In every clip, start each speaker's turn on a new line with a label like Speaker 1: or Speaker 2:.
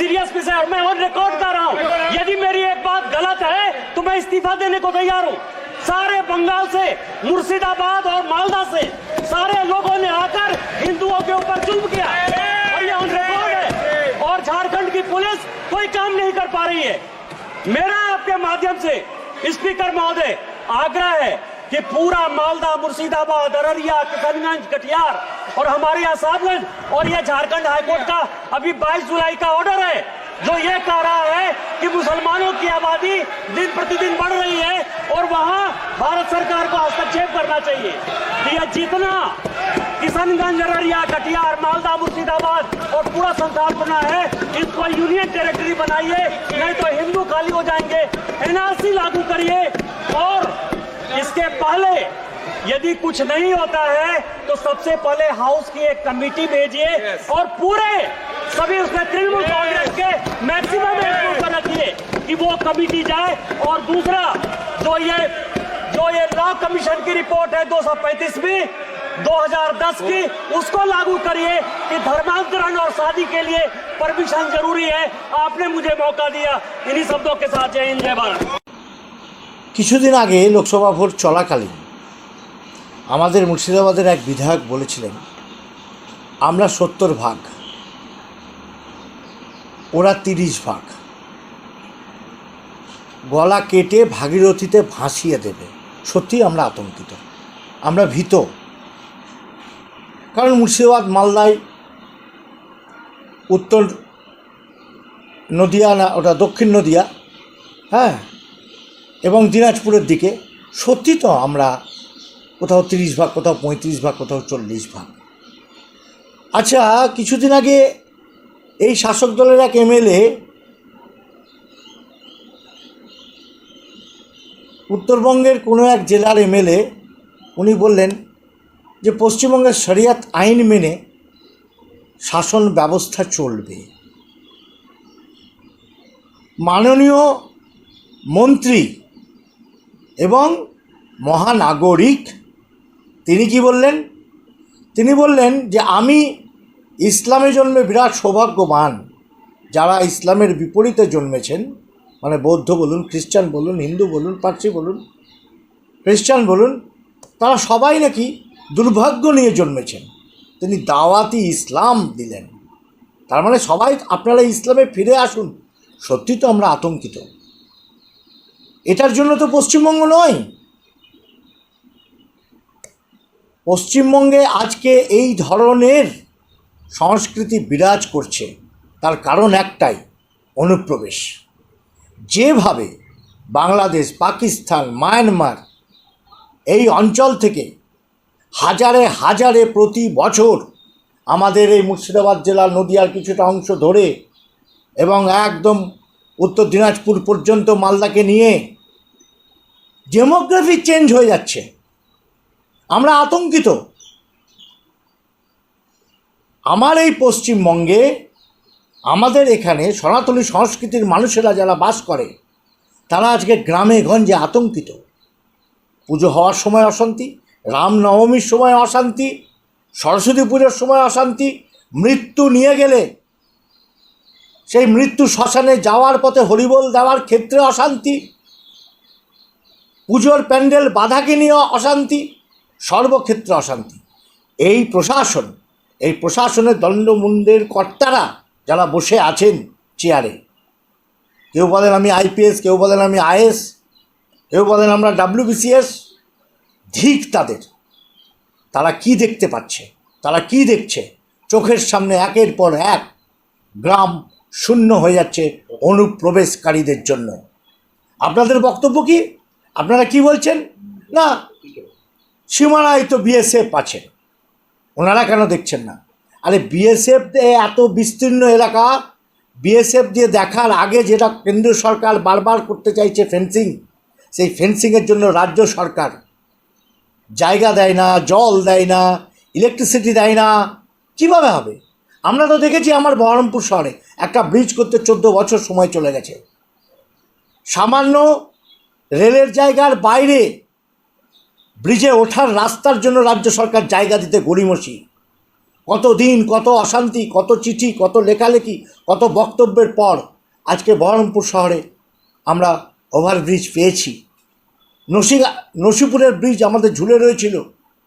Speaker 1: Serious विषय और मैं ऑन रिकॉर्ड कर रहा हूँ। यदि मेरी एक बात गलत है तो मैं इस्तीफा देने को तैयार हूँ। सारे बंगाल से, मुर्शिदाबाद और मालदा से, सारे लोगों ने आकर हिंदुओं के ऊपर जुल्म किया। और ये ऑन रिकॉर्ड है। और झारखंड की पुलिस कोई काम नहीं कर पा रही है। मेरा आपके माध्यम से, स्पीकर महोदय, आग्रह है कि पूरा मालदा, मुर्शिदाबाद, अररिया, किशनगंज, कटिहार और हमारे यहाँ साहबगंज और ये झारखंड हाईकोर्ट का अभी 22 जुलाई का ऑर्डर है, जो ये कह रहा है कि मुसलमानों की आबादी दिन प्रतिदिन बढ़ रही है और वहाँ भारत सरकार को हस्तक्षेप करना चाहिए। यह जितना किशनगंज अररिया, कटिहार, मालदा, मुर्शिदाबाद और पूरा संसार बना है, इसको यूनियन टेरिटरी बनाइए, नहीं तो हिंदू खाली हो जाएँगे। एनआरसी लागू करिए और इसके पहले यदि कुछ नहीं होता है तो सबसे पहले हाउस की एक कमेटी भेजिए और पूरे सभी उसमें तृणमूल कांग्रेस के मैक्सिमम एम्प्लॉय पर रखिए कि वो कमेटी जाए और दूसरा जो ये जो ये लॉ कमीशन की रिपोर्ट है 235वीं 2010 की उसको लागू करिए कि धर्मांतरण और शादी के लिए परमिशन जरूरी है आपने मुझे मौका दिया इन्हीं शब्दों के साथ जय हिंद जय भारत
Speaker 2: কিছুদিন আগে লোকসভা ভোট চলাকালীন আমাদের মুর্শিদাবাদের এক বিধায়ক বলেছিলেন, আমরা সত্তর ভাগ, ওরা তিরিশ ভাগ। গলা কেটে ভাগীরথীতে ভাসিয়ে দেবে। সত্যি আমরা আতঙ্কিত। আমরা ভীত। কারণ মুর্শিদাবাদ, মালদায়, উত্তর নদিয়া না, ওটা দক্ষিণ নদিয়া হ্যাঁ এবং দিনাজপুরের দিকে। সত্যি তো আমরা কোথাও তিরিশ ভাগ, কোথাও পঁয়ত্রিশ ভাগ, কোথাও চল্লিশ ভাগ। আচ্ছা কিছুদিন আগে এই শাসক দলের এক এমএলএ উত্তরবঙ্গের কোনো এক জেলার এমএলএ উনি বললেন যে পশ্চিমবঙ্গের শরিয়াত আইন মেনে শাসন ব্যবস্থা চলবে। মাননীয় মন্ত্রী এবং মহানাগরিক তিনি কি বললেন? তিনি বললেন যে আমি ইসলামে জন্মে বিরাট সৌভাগ্যবান। যারা ইসলামের বিপরীতে জন্মেছেন মানে বৌদ্ধ বলুন, খ্রিস্টান বলুন, হিন্দু বলুন, পার্সি বলুন, খ্রিস্টান বলুন, তারা সবাই নাকি দুর্ভাগ্য নিয়ে জন্মেছেন। তিনি দাওয়াতি ইসলাম দিলেন। তার মানে সবাই আপনারা ইসলামে ফিরে আসুন। সত্যি তো আমরা আতঙ্কিত। এটার জন্য তো পশ্চিমবঙ্গ নয়। পশ্চিমবঙ্গে আজকে এই ধরনের সংস্কৃতি বিরাজ করছে, তার কারণ একটাই, অনুপ্রবেশ। যেভাবে বাংলাদেশ, পাকিস্তান, মায়ানমার এই অঞ্চল থেকে হাজারে হাজারে প্রতি বছর আমাদের এই মুর্শিদাবাদ জেলার নদীয়ার কিছুটা অংশ ধরে এবং একদম উত্তর দিনাজপুর পর্যন্ত মালদাকে নিয়ে ডেমোগ্রাফি চেঞ্জ হয়ে যাচ্ছে। আমরা আতঙ্কিত। আমার এই পশ্চিমবঙ্গে, আমাদের এখানে সনাতনী সংস্কৃতির মানুষেরা যারা বাস করে, তারা আজকে গ্রামে গঞ্জে আতঙ্কিত। পুজো হওয়ার সময় অশান্তি, রামনবমীর সময় অশান্তি, সরস্বতী পুজোর সময় অশান্তি, মৃত্যু নিয়ে গেলে, সেই মৃত্যু শ্মশানে যাওয়ার পথে হরিবোল দেওয়ার ক্ষেত্রে অশান্তি, পুজোর প্যান্ডেল, বাধাকে নিয়ে অশান্তি সর্বক্ষেত্রে অশান্তি। এই প্রশাসন, এই প্রশাসনের দণ্ডমুণ্ডের কর্তারা যারা বসে আছেন চেয়ারে, কেউ বলেন আমি আইপিএস, কেউ বলেন আমি আইএস, কেউ বলেন আমরা ডাব্লিউবিসিএস, ধিক তাদের। তারা কি দেখতে পাচ্ছে? তারা কি দেখছে? চোখের সামনে একের পর এক গ্রাম শূন্য হয়ে যাচ্ছে অনুপ্রবেশকারীদের জন্য। আপনাদের বক্তব্য কি? আপনারা কি বলছেন? না সীমানায় তো বিএসএফ আছে। ওনারা কেন দেখছেন না? আরে বিএসএফ এত বিস্তীর্ণ এলাকা বিএসএফ দিয়ে দেখার আগে যেটা কেন্দ্রীয় সরকার বারবার করতে চাইছে ফেন্সিং সেই ফেন্সিংয়ের জন্য রাজ্য সরকার জায়গা দেয় না, জল দেয় না ইলেকট্রিসিটি দেয় না। কীভাবে হবে? আমরা তো দেখেছি আমার বহরমপুর শহরে একটা ব্রিজ করতে চোদ্দ বছর সময় চলে গেছে। সামান্য রেলের জায়গার বাইরে ব্রিজে ওঠার রাস্তার জন্য রাজ্য সরকার জায়গা দিতে গড়িমসি। কত দিন, কত অশান্তি, কত চিঠি, কত লেখালেখি, কত বক্তব্যের পর আজকে বহরমপুর শহরে আমরা ওভারব্রিজ পেয়েছি। নসিগা, নসিপুরের ব্রিজ আমাদের ঝুলে রয়েছিল।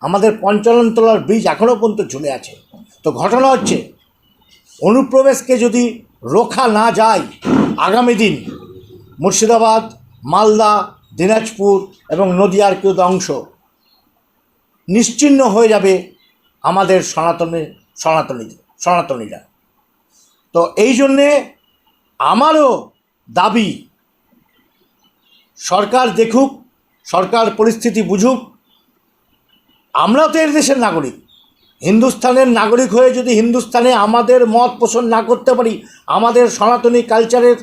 Speaker 2: আমাদের পঞ্চাননতলার ব্রিজ এখনও পর্যন্ত ঝুলে আছে। তো ঘটনা হচ্ছে, অনুপ্রবেশকে যদি রোখা না যায়, আগামী দিন মুর্শিদাবাদ, মালদা, দিনাজপুর এবং নদিয়ার কেউ অংশ নিশ্চিহ্ন হয়ে যাবে আমাদের সনাতনে সনাতনী সনাতনীরা। তো এই জন্যে আমারও দাবি, সরকার দেখুক, সরকার পরিস্থিতি বুঝুক। আমরাও তো এর দেশের নাগরিক। হিন্দুস্থানের নাগরিক হয়ে যদি হিন্দুস্তানে আমাদের মত পোষণ না করতে পারি, আমাদের সনাতনী কালচারের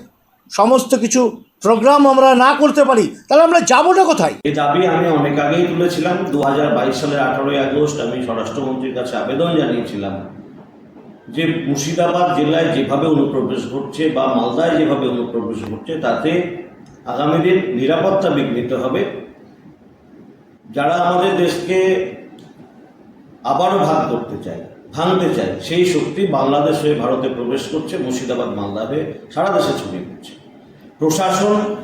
Speaker 2: সমস্ত কিছু প্রোগ্রাম আমরা না করতে পারি, তাহলে আমরা যাবোটা কোথায়?
Speaker 3: এই দাবি আমি অনেক আগেই তুলেছিলাম দু হাজার বাইশ সালের আঠারোই আগস্ট আমি স্বরাষ্ট্রমন্ত্রীর কাছে আবেদন জানিয়েছিলাম যে মুর্শিদাবাদ জেলায় যেভাবে অনুপ্রবেশ ঘটছে বা মালদায় যেভাবে অনুপ্রবেশ ঘটছে, তাতে আগামী দিন নিরাপত্তা বিঘ্নিত হবে। যারা আমাদের দেশকে আবারও ভাগ করতে চায়, ভাঙতে চায়, সেই শক্তি বাংলাদেশ হয়ে ভারতে প্রবেশ করছে, মুর্শিদাবাদ, মালদা হয়ে সারা দেশে ছড়িয়ে পড়ছে। প্রশাসন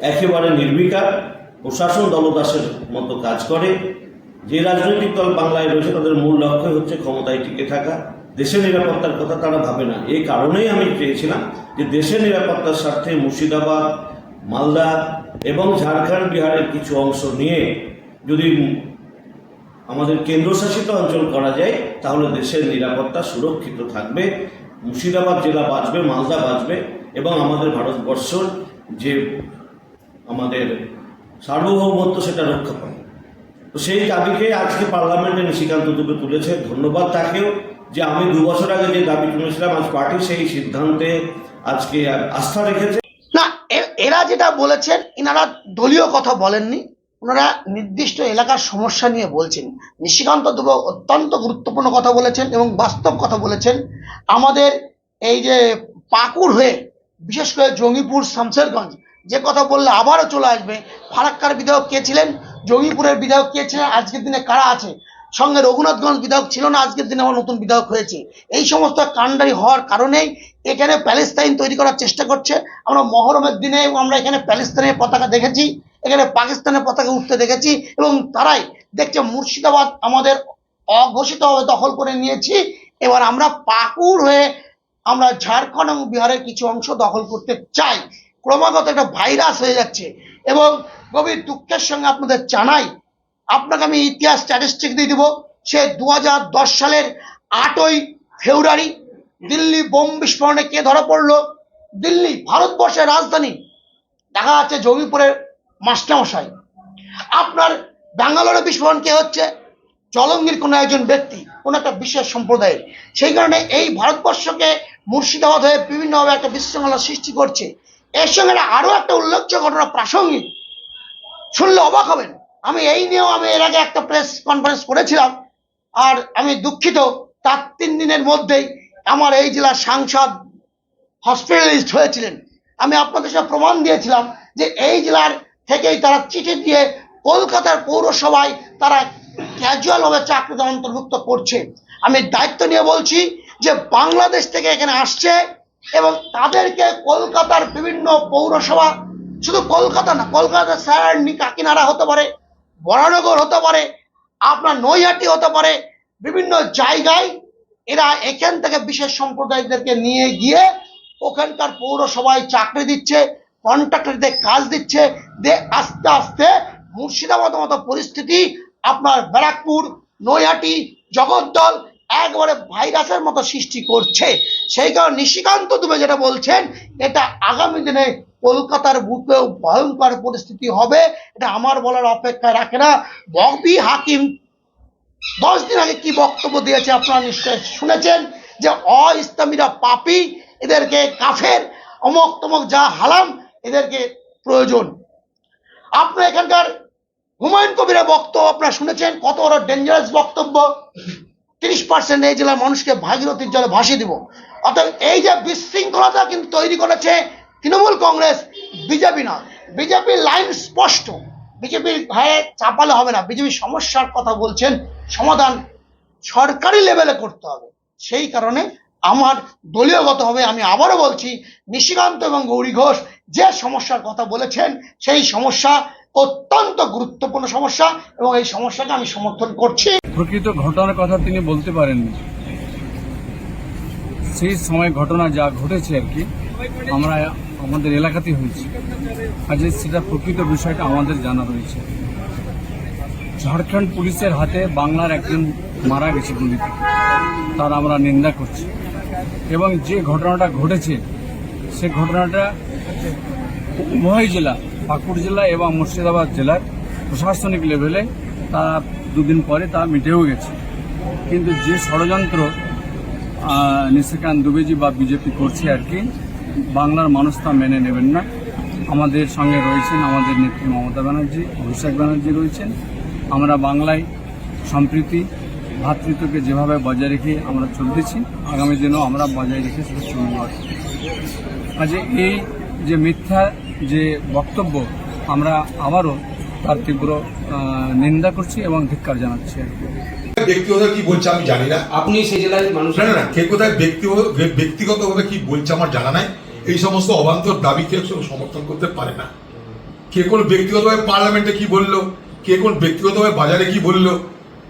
Speaker 3: একেবারে নির্বিকার। প্রশাসন দলদাসের মতো কাজ করে। যে রাজনৈতিক দল বাংলায় রয়েছে, তাদের মূল লক্ষ্য হচ্ছে ক্ষমতায় টিকে থাকা। দেশের নিরাপত্তার কথা তারা ভাবে না। এই কারণেই আমি চেয়েছিলাম যে দেশের নিরাপত্তার স্বার্থে মুর্শিদাবাদ, মালদা এবং ঝাড়খণ্ড, বিহারের কিছু অংশ নিয়ে যদি আমাদের কেন্দ্রশাসিত অঞ্চল করা যায়, তাহলে দেশের নিরাপত্তা সুরক্ষিত থাকবে। মুর্শিদাবাদ জেলা বাঁচবে, মালদা বাঁচবে। এবং আমাদের ভারতবর্ষর যে আমাদের সার্বভৌমত্ব সেটা রক্ষা পাবে তো সেই দাবিকে আজকে পার্লামেন্টে নিশিকান্ত দুবে তুলেছে। ধন্যবাদ তাকেও যে আমি দু বছর আগে যে দাবি তুলেছিলাম, আজ পার্টি সেই সিদ্ধান্তে আজকে আস্থা রেখেছে।
Speaker 4: না এরা যেটা বলেছেন এনারা দলীয় কথা বলেননি। ওনারা নির্দিষ্ট এলাকার সমস্যা নিয়ে বলছেন। নিশিকান্ত দুবে অত্যন্ত গুরুত্বপূর্ণ কথা বলেছেন এবং বাস্তব কথা বলেছেন। আমাদের এই যে পাকুড় হয়ে বিশেষ করে জঙ্গিপুর শামসেরগঞ্জ। যে কথা বললে আবারও চলে আসবে। ফারাক্কার বিধায়ক কে ছিলেন? জঙ্গিপুরের বিধায়ক কে ছিলেন? আজকের দিনে কারা আছে? সঙ্গে রঘুনাথগঞ্জ বিধায়ক ছিল না, আজকের দিনে আমার নতুন বিধায়ক হয়েছে। এই সমস্ত কাণ্ডারি হওয়ার কারণেই এখানে প্যালেস্তাইন তৈরি করার চেষ্টা করছে। আমরা মহরমের দিনে আমরা এখানে প্যালেস্তানের পতাকা দেখেছি, এখানে পাকিস্তানের পতাকা উঠতে দেখেছি এবং তারাই দেখছে মুর্শিদাবাদ আমাদের অঘোষিতভাবে দখল করে নিয়েছি। এবার আমরা পাকুড় হয়ে আমরা ঝাড়খণ্ড এবং বিহারের কিছু অংশ দখল করতে চাই। ক্রমাগত একটা ভাইরাস হয়ে যাচ্ছে। এবং গভীর দুঃখের সঙ্গে আপনাদের জানাই, আপনাকে আমি ইতিহাস স্ট্যাটিস্টিক দিয়ে দেবো। সে দুহাজার দশ সালের আটই ফেব্রুয়ারি দিল্লি বোম বিস্ফোরণে কে ধরা পড়ল? দিল্লি, ভারতবর্ষের রাজধানী। দেখা যাচ্ছে জঙ্গিপুরের মাস্টারমশাই। আপনার ব্যাঙ্গালোরে বিস্ফোরণ কে হচ্ছে? জলঙ্গির কোনো একজন ব্যক্তি, কোনো একটা বিশেষ সম্প্রদায়ের। সেই কারণে এই ভারতবর্ষকে মুর্শিদাবাদ হয়ে বিভিন্নভাবে একটা বিশৃঙ্খলা সৃষ্টি করছে। এর সঙ্গে আরও একটা উল্লেখযোগ্য ঘটনা প্রাসঙ্গিক। শুনলে অবাক হবেন। আমি এই নিয়েও আমি এর আগে একটা প্রেস কনফারেন্স করেছিলাম আর আমি দুঃখিত, তার তিন দিনের মধ্যেই আমার এই জেলার সাংসদ হসপিটালিস্ট হয়েছিলেন। আমি আপনাদের সাথে প্রমাণ দিয়েছিলাম যে এই জেলার থেকেই তারা চিঠি দিয়ে কলকাতার পৌরসভায় তারা ক্যাজুয়ালভাবে চাকরিতে অন্তর্ভুক্ত করছে। আমি দায়িত্ব নিয়ে বলছি যে বাংলাদেশ থেকে এখানে আসছে এবং তাদেরকে কলকাতার বিভিন্ন পৌরসভা, শুধু কলকাতা না কলকাতা সারান্নি কাকিনাড়া হতে পারে, বরানগর হতে পারে, আপনার নৈহাটি হতে পারে, বিভিন্ন জায়গায় এরা এখান থেকে বিশেষ সম্প্রদায়দেরকে নিয়ে গিয়ে ওখানকার পৌরসভায় চাকরি দিচ্ছে, কন্ট্রাক্টরদের কাজ দিচ্ছে, দিয়ে আস্তে আস্তে মুর্শিদাবাদ মতো পরিস্থিতি আপনার ব্যারাকপুর, নৈহাটি, জগদ্দল একবারে ভাইরাসের মতো সৃষ্টি করছে। সেই কারণে নিশিকান্ত দুবে যেটা বলছেন, এটা আগামী দিনে কলকাতার বুকেও ভয়ঙ্কর পরিস্থিতি হবে। এটা আমার বলার অপেক্ষায় রাখে না। ববি হাকিম দশ দিন আগে কি বক্তব্য দিয়েছে আপনারা নিশ্চয় শুনেছেন, যে অ ইসলামীরা পাপি, এদেরকে কাফের, অমক তমক যা হালাম, এদেরকে প্রয়োজন। আপনার এখানকার হুমায়ুন কবিরের বক্তব্য আপনারা শুনেছেন, কত বড় ডেঞ্জারাস বক্তব্য। তিরিশ পার্সেন্ট এই জেলার মানুষকে ভাগীরথীর জলে ভাসিয়ে দিব। অর্থাৎ এই যে বিশৃঙ্খলতা কিন্তু তৈরি করেছে তৃণমূল কংগ্রেস, বিজেপি না। বিজেপির লাইন স্পষ্ট। বিজেপির ঘায়ে চাপালে হবে না। বিজেপি সমস্যার কথা বলছেন। সমাধান সরকারি লেভেলে করতে হবে। সেই কারণে আমার দলীয়গতভাবে আমি আবারও বলছি, নিশিকান্ত এবং গৌরী ঘোষ যে সমস্যার কথা বলেছেন, সেই সমস্যা অত্যন্ত গুরুত্বপূর্ণ সমস্যা এবং এই সমস্যাকে আমি সমর্থন করছি।
Speaker 5: প্রকৃত ঘটনার কথা তিনি বলতে পারেননি। সেই সময় ঘটনা যা ঘটেছে আর কি, আমরা আমাদের এলাকাতেই হয়েছে। কাজে সেটা প্রকৃত বিষয়টা আমাদের জানা রয়েছে ঝাড়খণ্ড পুলিশের হাতে বাংলার একজন মারা গেছে গুলিতে তার আমরা নিন্দা করছি। এবং যে ঘটনাটা ঘটেছে, সে ঘটনাটা উভয় জেলা পাকুড় জেলা এবং মুর্শিদাবাদ জেলার প্রশাসনিক লেভেলে তা দুদিন পরে তা মিটেও গেছে। কিন্তু যে ষড়যন্ত্র নিশিকান্ত দুবেজি বা বিজেপি করছে আর কি, বাংলার মানুষ তা মেনে নেবেন না। আমাদের সঙ্গে রয়েছেন আমাদের নেত্রী মমতা ব্যানার্জি, অভিষেক ব্যানার্জি রয়েছেন। আমরা বাংলায় সম্প্রীতি ভ্রাতৃত্বকে যেভাবে বজায় রেখে আমরা চলতেছি, আগামী দিনেও আমরা বজায় রেখে সেটা চলব। কাজে এই যে মিথ্যা যে বক্তব্য আমরা আবারও তার তীব্র নিন্দা করছি এবং ধিক্কার জানাচ্ছি। আর কি।
Speaker 6: ব্যক্তিগত কি বলছে আমি জানি না।
Speaker 7: আপনি সেই জেলার মানুষ।
Speaker 6: না না কে কোথায় ব্যক্তিগত ব্যক্তিগতভাবে কি বলছে আমার জানা নাই। এই সমস্ত অবান্তর দাবিকে কেউ সমর্থন করতে পারে না। কে কোন ব্যক্তিগতভাবে পার্লামেন্টে কি বলল? কে কোন ব্যক্তিগতভাবে বাজারে কি বলল?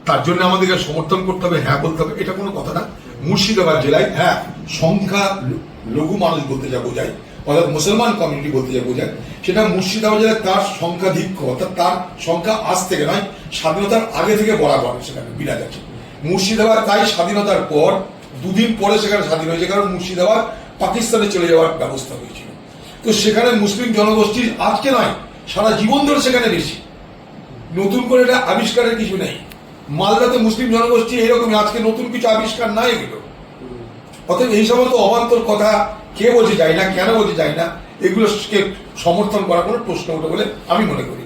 Speaker 6: তার জন্য আমাদেরকে সমর্থন করতে হবে হ্যাঁ বলতে হবে এটা কোনো কথা না। মুর্শিদাবাদ জেলায় হ্যাঁ সংখ্যা লঘু মানুষ বলতে যা বোঝায় অর্থাৎ মুসলমান কমিউনিটি বলতে যা বোঝায়, সেটা মুর্শিদাবাদ জেলায় তার সংখ্যাধিক্য অর্থাৎ তার সংখ্যা আজ থেকে নয়, স্বাধীনতার আগে থেকে বরাবর সেখানে বিরাজ আছে। মুর্শিদাবাদ তাই স্বাধীনতার পর, দুদিন পরে সেখানে স্বাধীন হয়েছে, কারণ মুর্শিদাবাদ পাকিস্তানে চলে যাওয়ার ব্যবস্থা হয়েছিল। তো সেখানে মুসলিম জনগোষ্ঠীর আজকে নয়, সারা জীবন ধরে সেখানে বেশি নতুন করে এটা আবিষ্কারের কিছু নেই। মালদাতে মুসলিম জনগোষ্ঠী এরকমই, আজকে নতুন কিছু আবিষ্কার নাই এগুলো। অতএব এই সমস্ত অবান্তর কথা কে বলতে যায় না, কেন বলতে যায় না, এগুলোকে সমর্থন করা কোনো প্রশ্ন ওঠে বলে আমি মনে করি